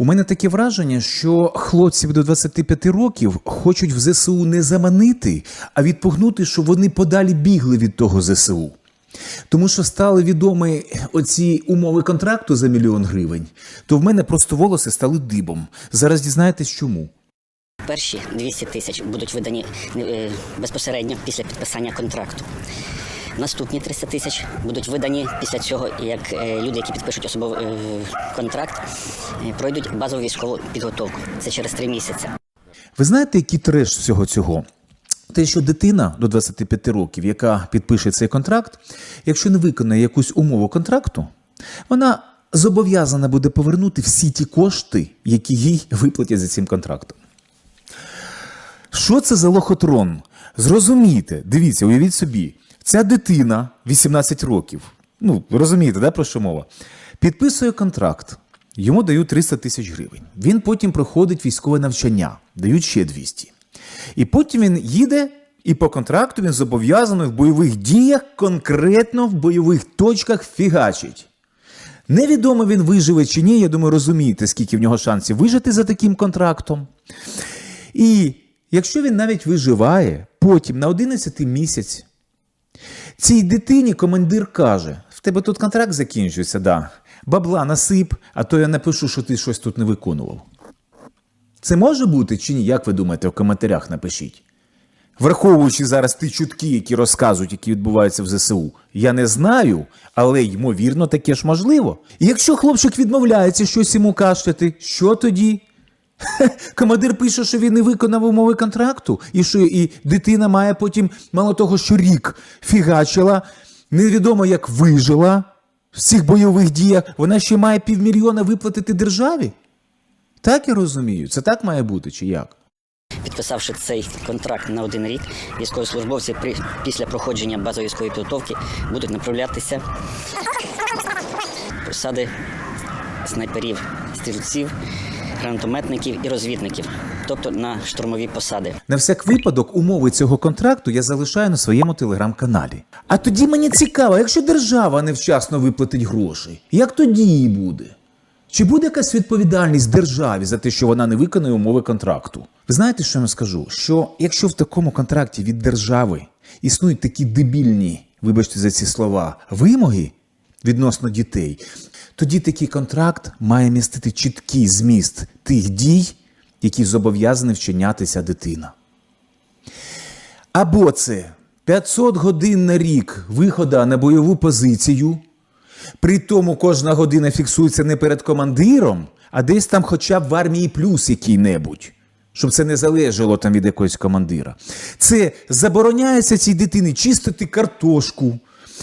У мене таке враження, що хлопців до 25 років хочуть в ЗСУ не заманити, а відпугнути, щоб вони подалі бігли від того ЗСУ. Тому що стали відомі оці умови контракту за мільйон гривень, то в мене просто волоси стали дибом. Зараз дізнаєтесь чому. Перші 200 тисяч будуть видані е, безпосередньо після підписання контракту. Наступні 300 тисяч будуть видані після цього, як е, люди, які підпишуть особовий е, контракт, е, пройдуть базову військову підготовку. Це через три місяці. Ви знаєте, який треш всього цього? Те, що дитина до 25 років, яка підпише цей контракт, якщо не виконає якусь умову контракту, вона зобов'язана буде повернути всі ті кошти, які їй виплатять за цим контрактом. Що це за лохотрон? Зрозумійте, дивіться, уявіть собі, ця дитина 18 років, ну розумієте, да, про що мова? Підписує контракт, йому дають 300 тисяч гривень. Він потім проходить військове навчання, дають ще 200. І потім він їде, і по контракту він зобов'язаний в бойових діях, конкретно в бойових точках фігачить. Невідомо він виживе чи ні, я думаю, розумієте, скільки в нього шансів вижити за таким контрактом. І якщо він навіть виживає, потім на 11 місяць цій дитині командир каже: в тебе тут контракт закінчується, да. Бабла насип, а то я напишу, що ти щось тут не виконував. Це може бути чи ні? Як ви думаєте, в коментарях напишіть. Враховуючи зараз ті чутки, які розказують, які відбуваються в ЗСУ, я не знаю, але ймовірно, таке ж можливо. І якщо хлопчик відмовляється щось йому кашляти, що тоді? Командир пише, що він не виконав умови контракту, і що і дитина має потім, мало того, що рік фігачила, невідомо як вижила в цих бойових діях, вона ще має півмільйона виплатити державі. Так я розумію, це так має бути, чи як? Підписавши цей контракт на один рік, військовослужбовці при, після проходження базової підготовки будуть направлятися посади снайперів, стрільців, гранатометників і розвідників, тобто на штурмові посади. На всяк випадок умови цього контракту я залишаю на своєму телеграм-каналі. А тоді мені цікаво, якщо держава невчасно виплатить гроші, як тоді їй буде? Чи буде якась відповідальність державі за те, що вона не виконує умови контракту? Ви знаєте, що я вам скажу? Що якщо в такому контракті від держави існують такі дебільні, вибачте за ці слова, вимоги відносно дітей, тоді такий контракт має містити чіткий зміст тих дій, які зобов'язані вчинятися дитина. Або це 500 годин на рік вихода на бойову позицію. При тому кожна година фіксується не перед командиром, а десь там хоча б в армії плюс який-небудь. Щоб це не залежало там від якогось командира. Це забороняється цій дитині чистити картошку,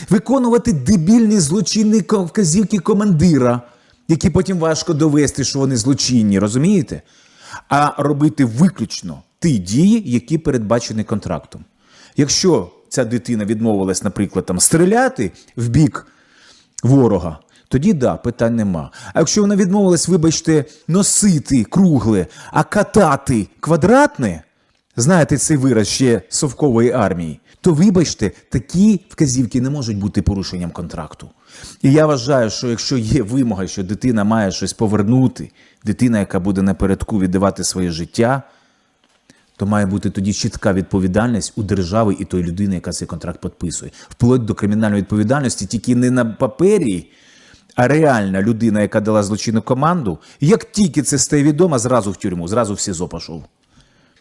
виконувати дебільні злочинні вказівки командира, які потім важко довести, що вони злочинні, розумієте? А робити виключно ті дії, які передбачені контрактом. Якщо ця дитина відмовилась, наприклад, там, стріляти в бік ворога, тоді да, питань нема. А якщо вона відмовилась, вибачте, носити кругле, а катати квадратне, знаєте цей вираз ще совкової армії, то вибачте, такі вказівки не можуть бути порушенням контракту. І я вважаю, що якщо є вимога, що дитина має щось повернути, дитина, яка буде напередку віддавати своє життя, то має бути тоді чітка відповідальність у держави і тої людини, яка цей контракт підписує. Вплоть до кримінальної відповідальності, тільки не на папері, а реальна людина, яка дала злочинну команду, як тільки це стає відомо, зразу в тюрму, зразу в СІЗО пішов.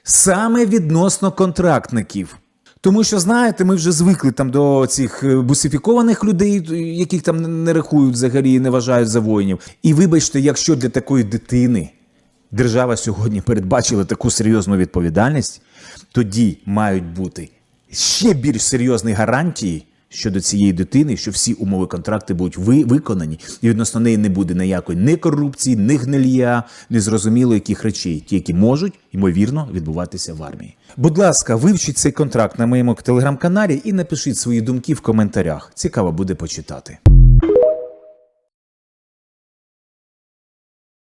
Саме відносно контрактників. Тому що, знаєте, ми вже звикли там до цих е, бусифікованих людей, яких там не рахують взагалі і не вважають за воїнів. І вибачте, якщо для такої дитини держава сьогодні передбачила таку серйозну відповідальність, тоді мають бути ще більш серйозні гарантії щодо цієї дитини, що всі умови контракти будуть ви, виконані, і відносно неї не буде ніякої ні корупції, ні гнилья, ні зрозуміло яких речей, ті, які можуть ймовірно відбуватися в армії. Будь ласка, вивчіть цей контракт на моєму телеграм-каналі і напишіть свої думки в коментарях. Цікаво буде почитати.